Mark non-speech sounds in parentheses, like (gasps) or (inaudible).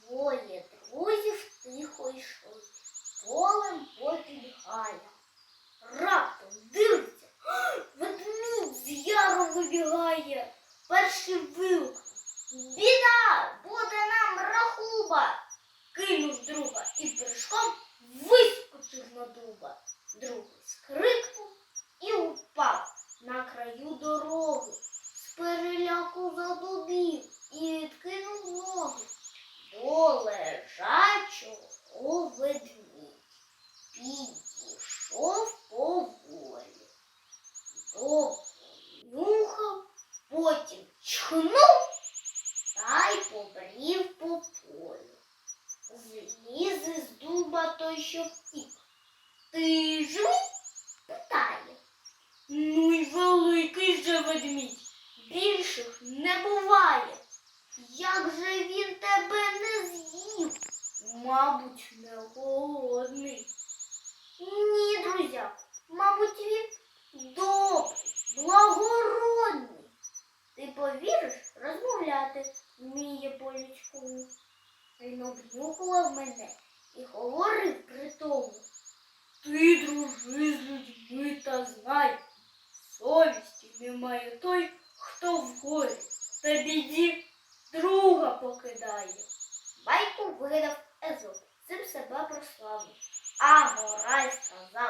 Двоє друзів тихо йшли, полем потігає. Раптом дивиться, (gasps) ведмідь з яру вибігає. Перший вигукнув. Біда! Ведмідь підійшов поволі. Довго нюхав, потім чхнув та й побрів по полю. Зліз із дуба той, що втік. Ти Мабуть, не голодний. Ні, друзяку, мабуть, він добрий, благородний. Ти повіриш розмовляти вміє по-людському. Він обнюхував мене і говорив при тому. Ти дружи з людьми та знай, совісті немає той, хто в горі та біді друга покидає. Байку видав Езоп цим себе прославив, а Горай сказав.